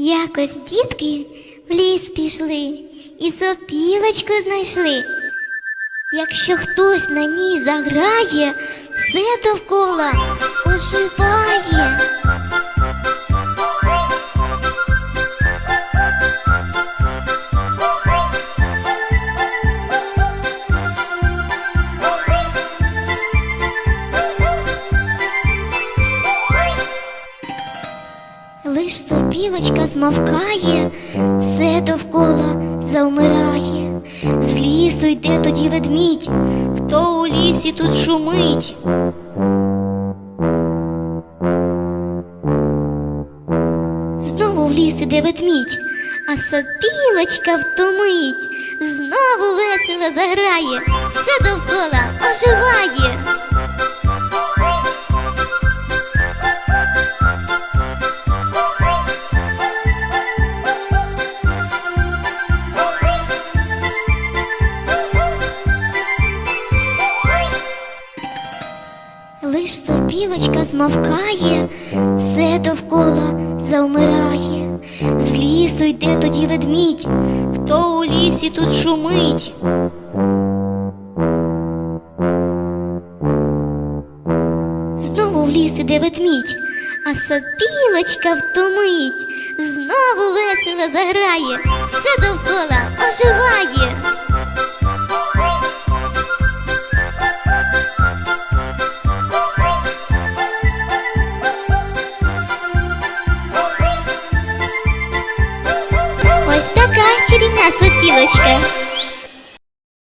Якось дітки в ліс пішли і сопілочку знайшли. Якщо хтось на ній заграє, все довкола оживає. Лиш сопілочка змовкає, все довкола завмирає. З лісу йде тоді ведмідь, хто у лісі тут шумить. Знову в ліс іде ведмідь, а сопілочка втомить. Знову весело заграє, все довкола оживає. Лиш сопілочка змовкає, все довкола завмирає. З лісу йде тоді ведмідь, хто у лісі тут шумить. Знову в ліс іде ведмідь, а сопілочка втомить. Знову весело заграє, все довкола. 走りなすきぶしく